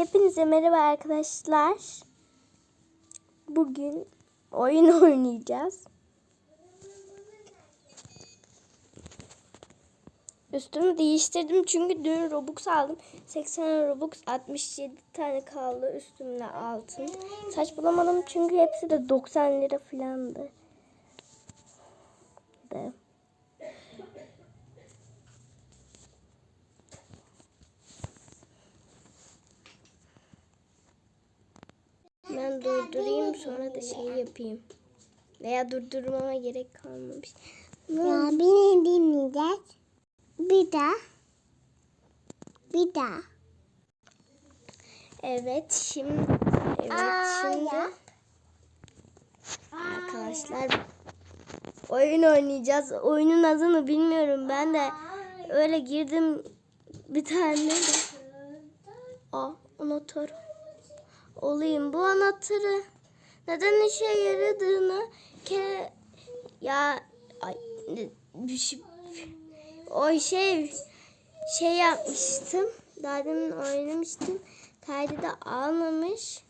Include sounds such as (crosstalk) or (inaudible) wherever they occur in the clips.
Hepinize merhaba arkadaşlar. Bugün oyun (laughs) oynayacağız. Üstümü değiştirdim çünkü dün Robux aldım. 80 Robux 67 tane kaldı üstümde altın. Saç bulamadım çünkü hepsi de 90 lira falandı. De. Ben durdurayım sonra da şey yapayım. Veya durdurmama gerek kalmamış. Ya beni dinleyeceğiz. Bir daha. Bir daha. Evet şimdi evet Aa, şimdi ya. arkadaşlar oyun oynayacağız. Oyunun adını bilmiyorum ben de öyle girdim bir tane de. Aa anahtar. Olayım bu anahtarı neden işe yaradığını ke ya ay, şey o şey şey yapmıştım. Daha demin oynamıştım. Kaydı da almamış.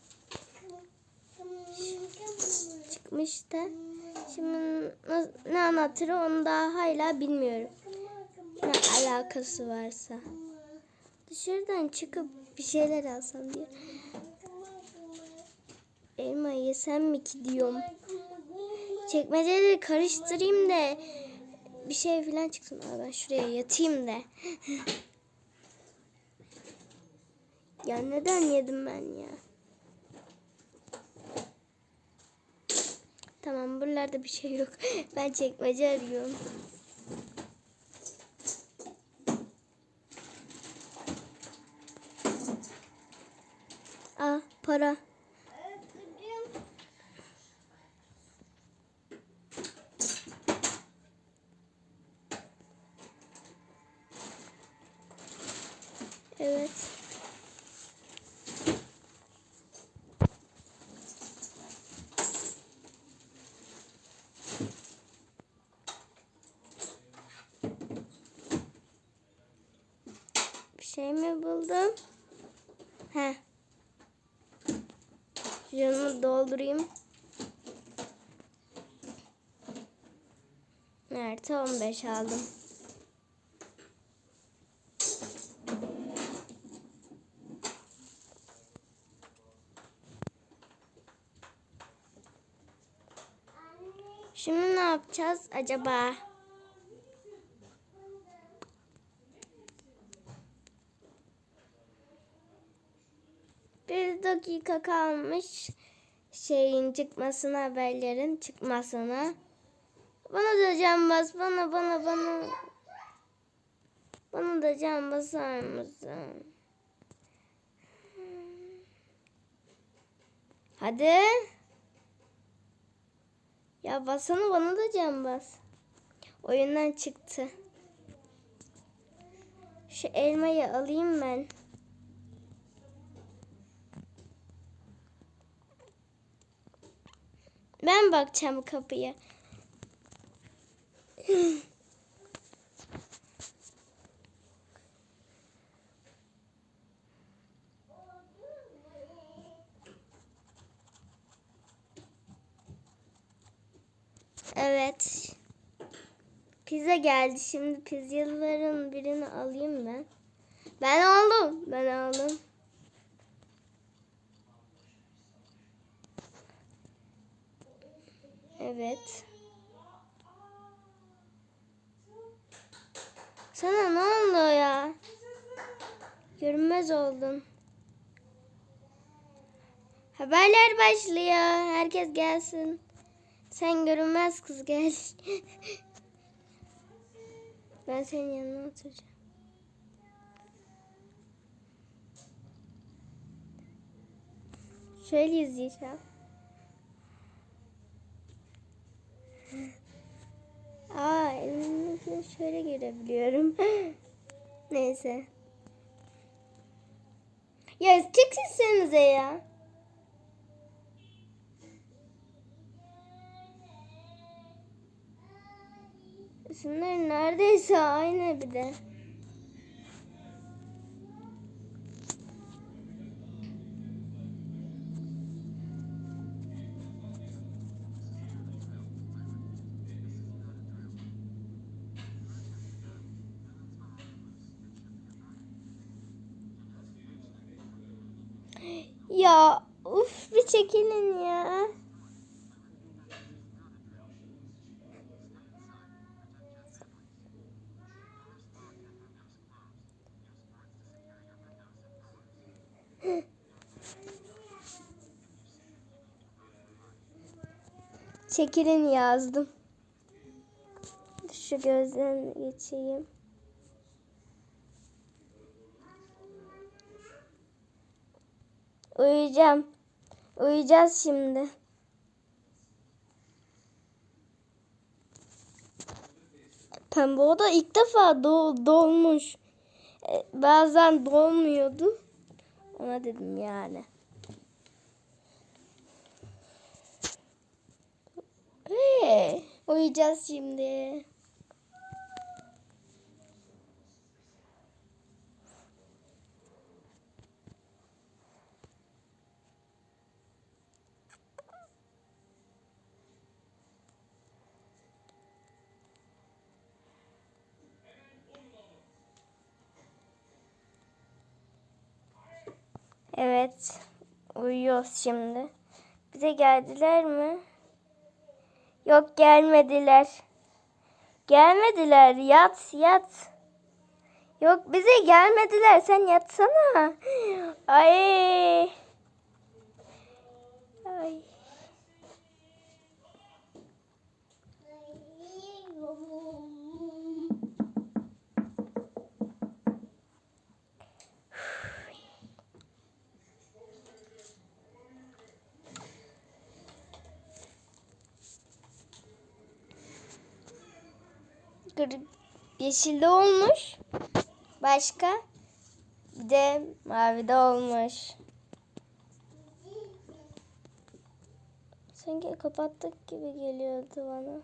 Çıkmıştı. Şimdi ne anlatırı onu daha hala bilmiyorum. Ne alakası varsa. Dışarıdan çıkıp bir şeyler alsam diye. Elma yesem mi ki diyorum. Çekmeceleri karıştırayım da bir şey falan çıksın. Ben şuraya yatayım da. (laughs) ya neden yedim ben ya? Tamam buralarda bir şey yok. (laughs) Ben çekmece arıyorum. Aa para. Evet. Bir şey mi buldum? He. Şunu doldurayım. Nerede 15 aldım. Şimdi ne yapacağız acaba? Bir dakika kalmış şeyin çıkmasına haberlerin çıkmasına. Bana da can bas bana bana bana. Bana da can basar mısın? Hadi. Ya basana bana da can bas. Oyundan çıktı. Şu elmayı alayım ben. Ben bakacağım kapıya. Evet. Pizza geldi. Şimdi pizzaların birini alayım ben. Ben aldım. Ben aldım. Evet. Sana ne oldu ya? Görünmez oldun. Haberler başlıyor. Herkes gelsin. Sen görünmez kız gel. (laughs) ben senin yanına oturacağım. Şöyle izleyeceğim. Aa elimdekini şöyle görebiliyorum. (gasps) Neyse. Ya çıksınız ya. İsimler neredeyse aynı bir de. Çekilin ya. Çekilin yazdım. Şu gözden geçeyim. Uyuyacağım. Uyuyacağız şimdi. Pembe o da ilk defa doğ, dolmuş. E, bazen dolmuyordu. Ona dedim yani. Hey, uyuyacağız şimdi. Evet. Uyuyoruz şimdi. Bize geldiler mi? Yok gelmediler. Gelmediler. Yat yat. Yok bize gelmediler. Sen yatsana. Ay. Gır- Yeşilde olmuş. Başka? Bir de mavide olmuş. Sanki kapattık gibi geliyordu bana.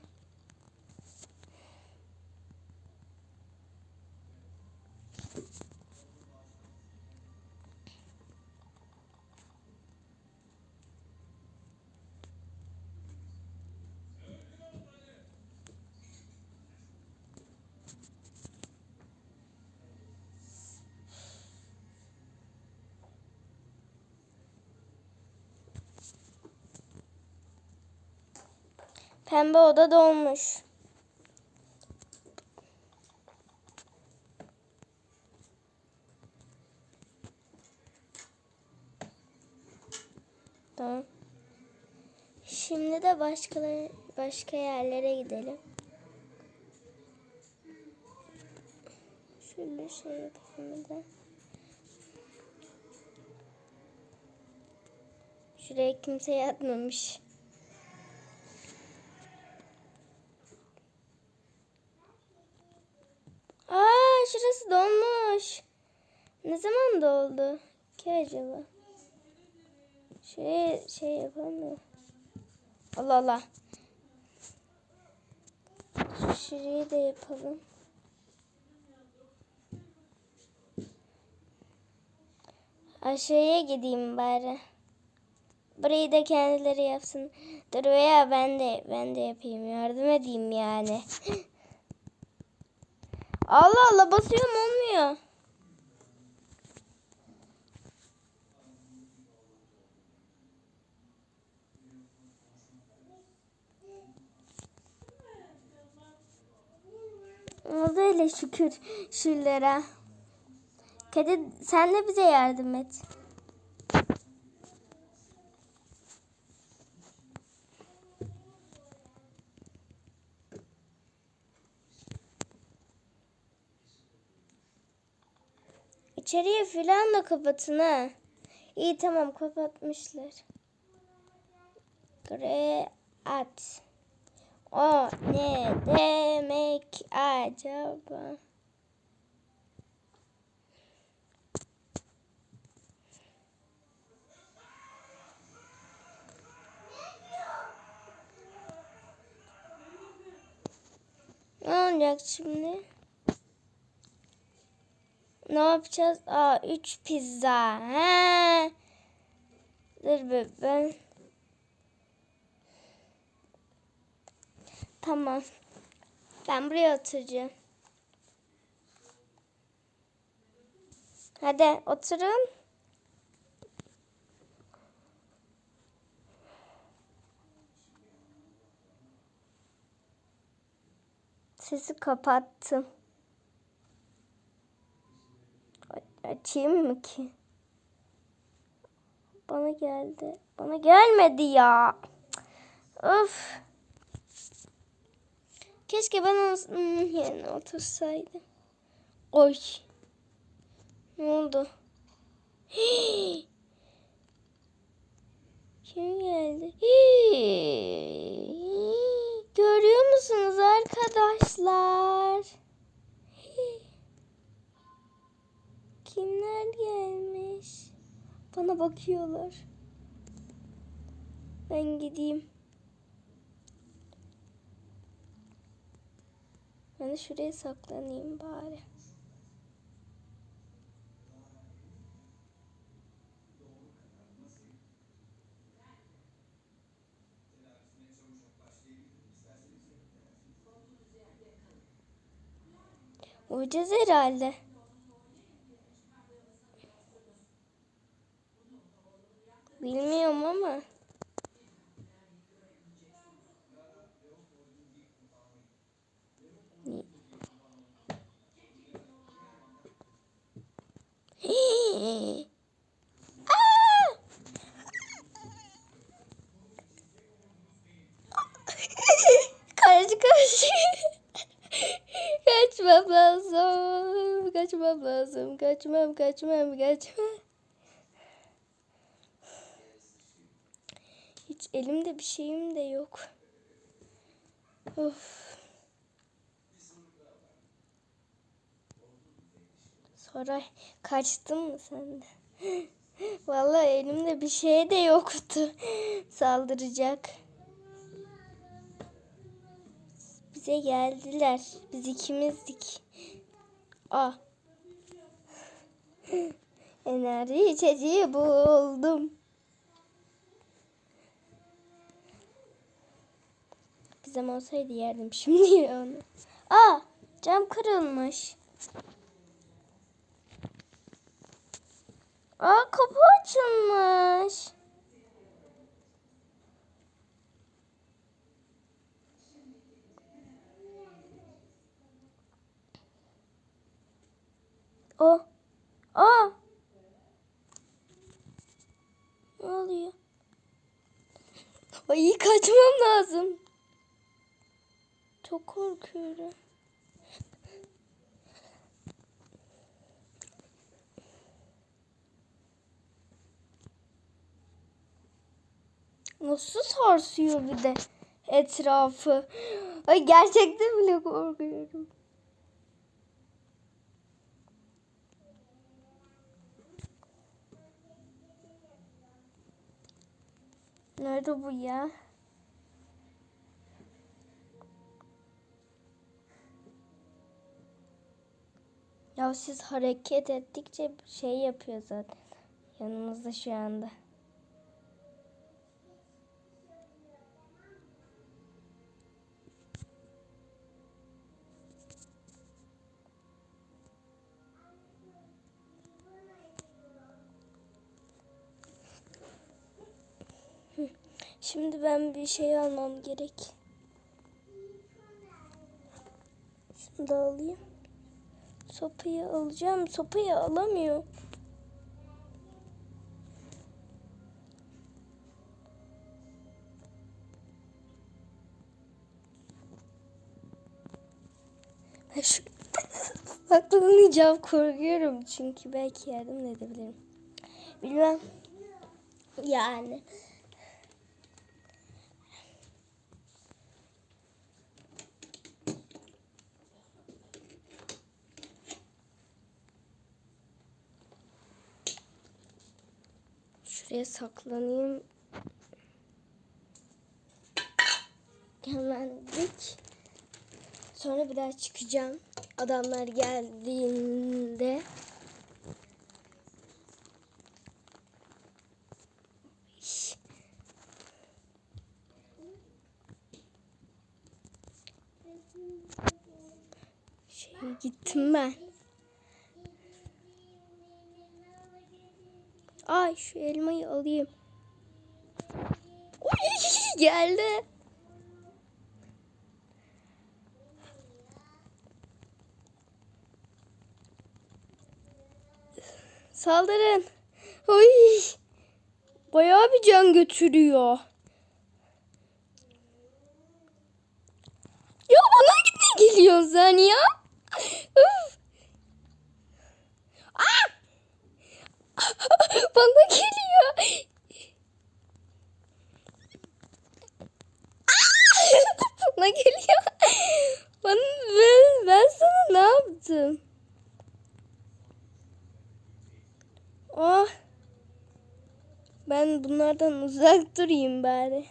Pembe oda dolmuş. Tamam. Şimdi de başkaları başka yerlere gidelim. Şöyle şey yapalım de. Şuraya kimse yatmamış. Aa şurası dolmuş. Ne zaman doldu ki acaba? Şey şey yapalım mı? Allah Allah. Şurayı da yapalım. Aşağıya gideyim bari. Burayı da kendileri yapsın. Dur veya ben de ben de yapayım. Yardım edeyim yani. (laughs) Allah Allah basıyorum olmuyor. Oldu öyle şükür şuralara. Kedi sen de bize yardım et. İçeriye filan da kapatın ha. İyi tamam kapatmışlar. Kreat. O ne demek acaba? Ne olacak şimdi? ne yapacağız? Aa 3 pizza. He. Dur be. Tamam. Ben buraya oturacağım. Hadi oturun. Sesi kapattım. Açayım mı ki? Bana geldi. Bana gelmedi ya. Of. Keşke ben onun yerine otursaydım. Oy. Ne oldu? (gasps) Kim geldi? (gasps) Görüyor musunuz arkadaşlar? Hii. Kimler gelmiş? Bakıyorlar. Ben gideyim. Ben de şuraya saklanayım bari. Uyacağız herhalde. Bilmiyorum ama. (laughs) Kaç kaç. Kaçmam lazım. Kaçmam lazım. Kaçmam kaçmam kaçmam. Hiç elimde bir şeyim de yok. Of. Sonra kaçtın mı sen de? (gasps) Vallahi elimde bir şey de yoktu. (laughs) Saldıracak. Bize geldiler. Biz ikimizdik. Ah. (sighs) Enerji içeceği buldum. Bizim olsaydı yerdim şimdi onu. Aa, cam kırılmış. Aa, kapı açılmış. O. Aa. Ne oluyor? Ay kaçmam lazım. Çok korkuyorum. Nasıl sarsıyor bir de etrafı. Ay gerçekten bile korkuyorum. Nerede bu ya? Ya siz hareket ettikçe şey yapıyor zaten. Yanımızda şu anda. Şimdi ben bir şey almam gerek. Şunu da alayım. Sopayı alacağım. Sopayı alamıyorum. Ben şu (laughs) saklanacağım korkuyorum çünkü belki yardım edebilirim. Bilmem. Yani. Şuraya saklanayım. Hemendik. Sonra bir daha çıkacağım. Adamlar geldiğinde. Şey gittim ben. Ay şu elmayı alayım. Uy, (laughs) geldi. Saldırın. Oy. Bayağı bir can götürüyor. Ya bana ne geliyorsun sen ya? Uf. Aa! Ah! (laughs) bana geliyor. (laughs) Bana geliyor. Ben, ben, ben sana ne yaptım? Oh. Ben bunlardan uzak durayım bari.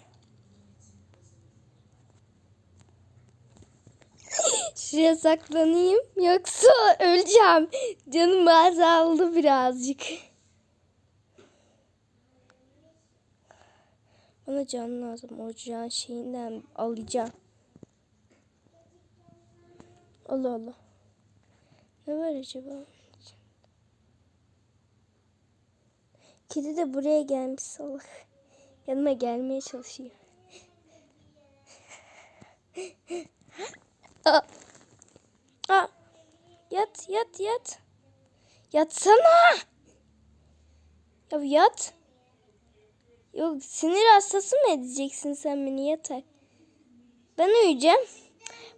(laughs) Şuraya saklanayım yoksa öleceğim. Canım azaldı birazcık. Bana can lazım. O can şeyinden alacağım. Allah Allah. Ne var acaba? Kedi de buraya gelmiş salak. Yanıma gelmeye çalışıyor. (laughs) Aa. Aa. Yat yat yat. Yatsana. Ya yat. Yok sinir hastası mı edeceksin sen beni yatak? Ben uyuyacağım.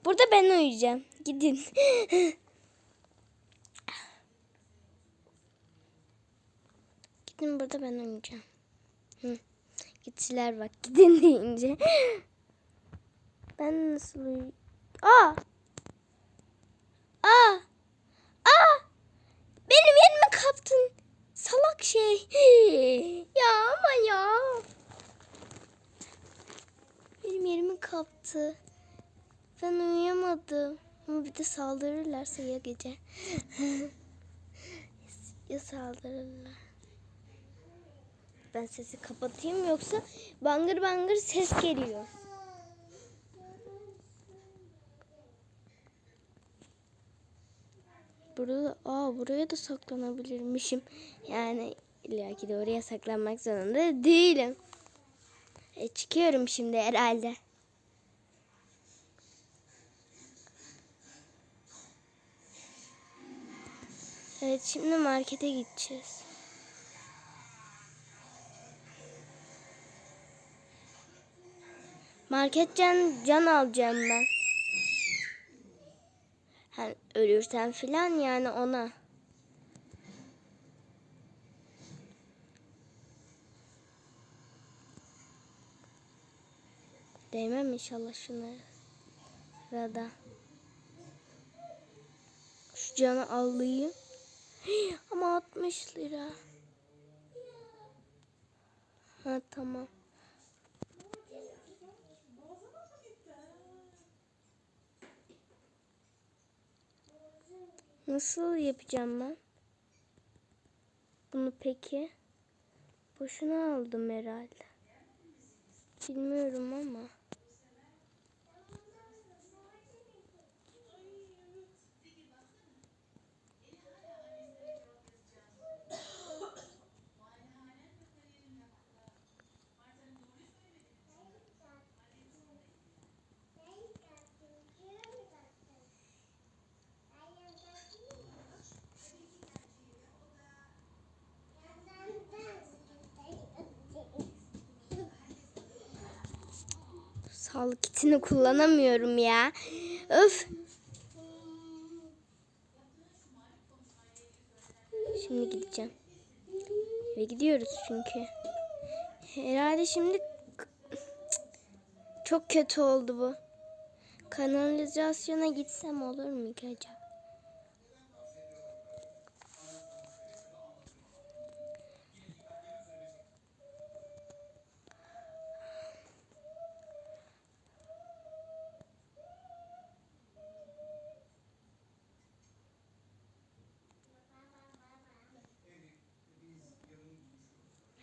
Burada ben uyuyacağım. Gidin. (laughs) Gidin burada ben uyuyacağım. Hı. Gittiler bak gidin (laughs) deyince. Ben nasıl uyuyacağım? Aa! Aa! Aa! Benim yerimi kaptın. Salak şey. ya ama ya. Benim yerimi kaptı. Ben uyuyamadım. Ama bir de saldırırlarsa ya gece. (laughs) ya saldırırlar. Ben sesi kapatayım yoksa bangır bangır ses geliyor. Burada aa buraya da saklanabilirmişim. Yani illaki de oraya saklanmak zorunda değilim. E, çıkıyorum şimdi herhalde. Evet şimdi markete gideceğiz. Marketten can alacağım ben. Hani ölürsen filan yani ona. Değmem inşallah şunlara da. Şu canı alayım. (gasps) Ama 60 lira. Ha tamam. Nasıl yapacağım ben? Bunu peki? Boşuna aldım herhalde. Bilmiyorum ama. Sağlık kitini kullanamıyorum ya. Öf. Şimdi gideceğim. Ve gidiyoruz çünkü. Herhalde şimdi çok kötü oldu bu. Kanalizasyona gitsem olur mu ki acaba?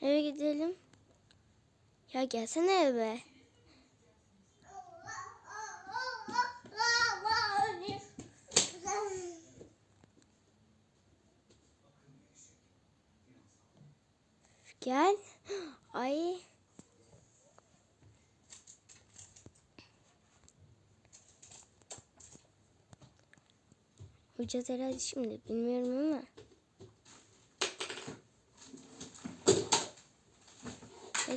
Eve gidelim. Ya gelsene eve. Gel. Ay. Uyuyacağız herhalde şimdi. Bilmiyorum ama.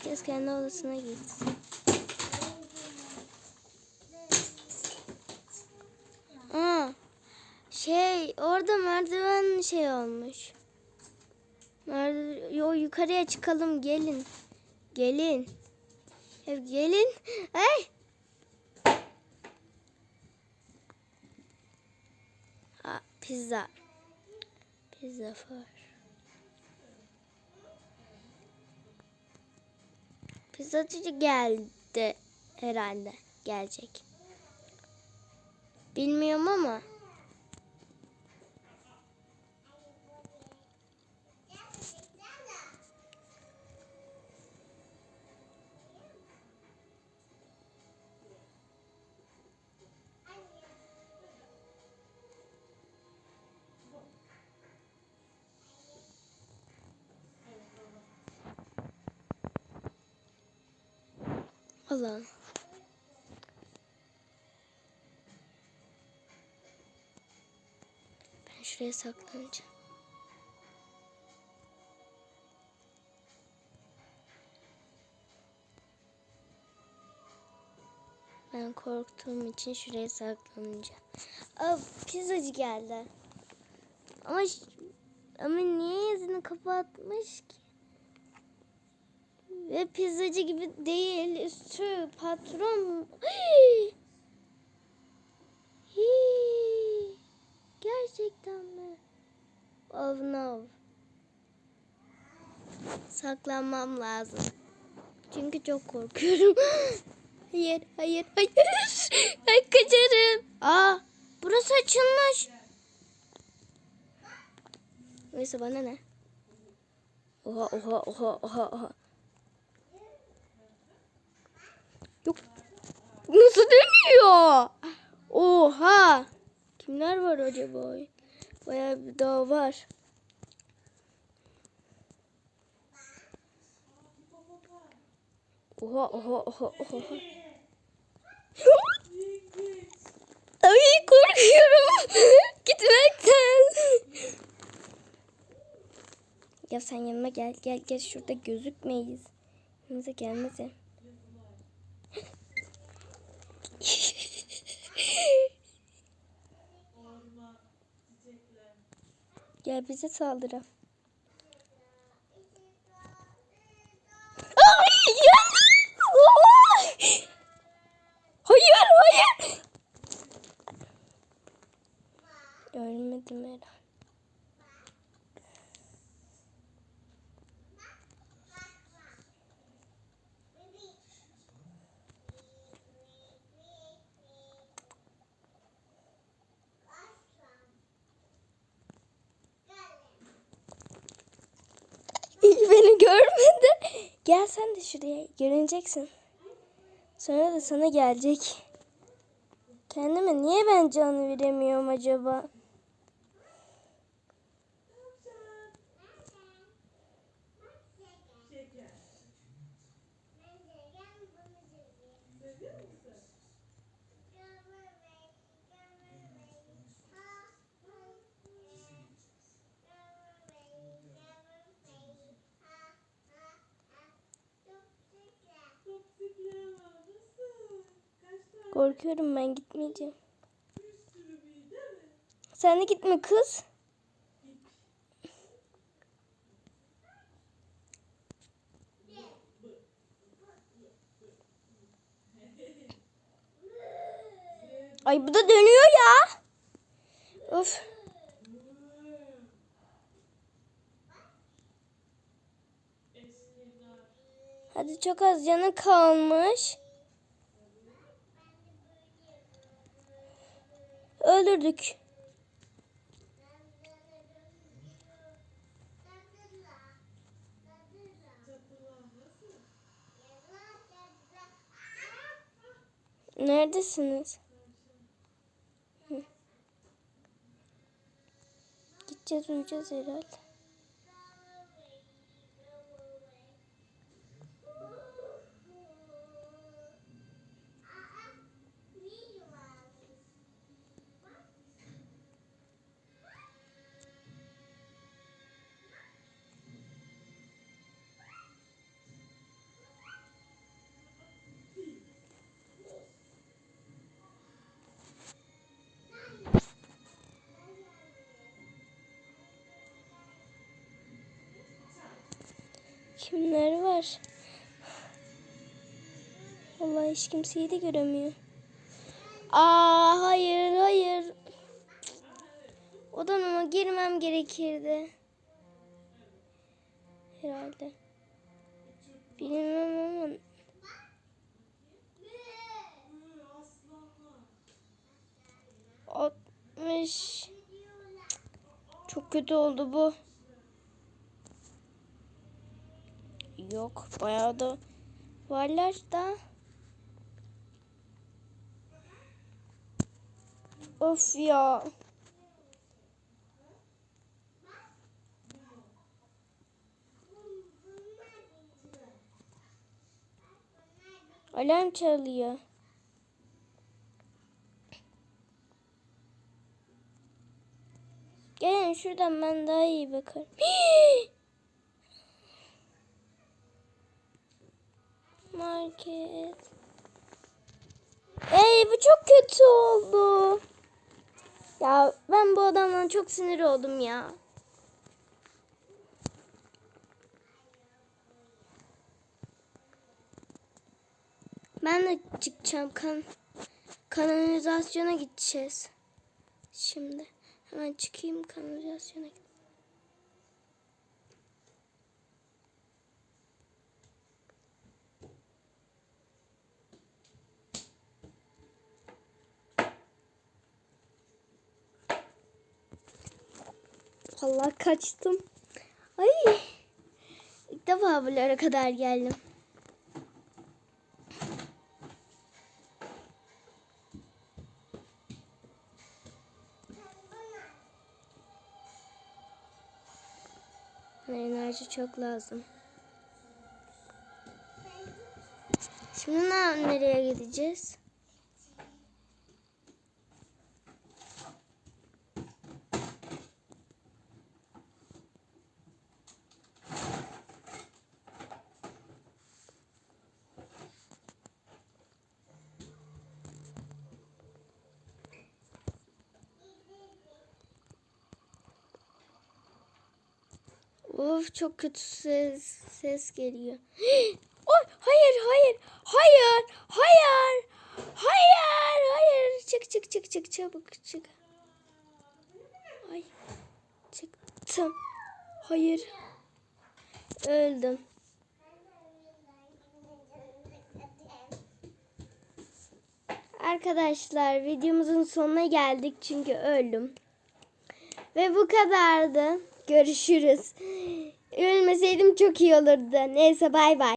Herkes kendi odasına gitsin. Aa, şey orada merdiven şey olmuş. Merdiven, yo yukarıya çıkalım gelin. Gelin. Hep gelin. (laughs) Aa, pizza. Pizza var. Pizzacı geldi herhalde. Gelecek. Bilmiyorum ama. Allah'ım. Ben şuraya saklanacağım. Ben korktuğum için şuraya saklanacağım. Aa, pizzacı geldi. Ama ama niye yüzünü kapatmış ki? Ve pizzacı gibi değil. Üstü patron. Hii! Gerçekten mi? Oh no. Saklanmam lazım. Çünkü çok korkuyorum. (laughs) hayır, hayır, hayır. (laughs) Ben kaçarım. Aa, burası açılmış. Neyse bana ne? Oha, oha, oha, oha, oha. Yok. Nasıl dönüyor? Oha. Kimler var acaba? Bayağı bir daha var. Oha oha oha oha. Ay korkuyorum. Gitmekten. Ya sen yanıma gel gel gel şurada gözükmeyiz. Yanımıza gelmesin. (laughs) Gel bize! Oy! Hayır, hayır. Ölmedim herhalde. Hiç beni görmedi. Gel sen de şuraya. Görüneceksin. Sonra da sana gelecek. Kendime niye ben can veremiyorum acaba? Korkuyorum ben gitmeyeceğim. Sen de gitme kız. Ay bu da dönüyor ya. Of. Hadi çok az canı kalmış. Öldürdük. Neredesiniz? Gideceğiz uyuyacağız herhalde. Kimler var? Vallahi hiç kimseyi de göremiyor. Aa hayır hayır. Odama girmem gerekirdi. Herhalde. Bilmem ama. Altmış. Çok kötü oldu bu. Yok bayağı da varlar da. Of ya. Alarm çalıyor. Gelin şuradan ben daha iyi bakarım. (gasps) Market. Ey bu çok kötü oldu. Ya ben bu adamdan çok sinir oldum ya. Ben de çıkacağım kan kanalizasyona gideceğiz. Şimdi hemen çıkayım kanalizasyona. Allah kaçtım. Ay. İlk defa buralara kadar geldim. Enerji çok lazım. Şimdi ne- nereye gideceğiz? Of çok kötü ses, ses geliyor. (gasps) Oy, hayır hayır hayır hayır hayır hayır çık çık çık çık çabuk çık. Ay çıktım. Hayır. Öldüm. Arkadaşlar videomuzun sonuna geldik çünkü öldüm. Ve bu kadardı. Görüşürüz. Ölmeseydim çok iyi olurdu. Neyse bay bay.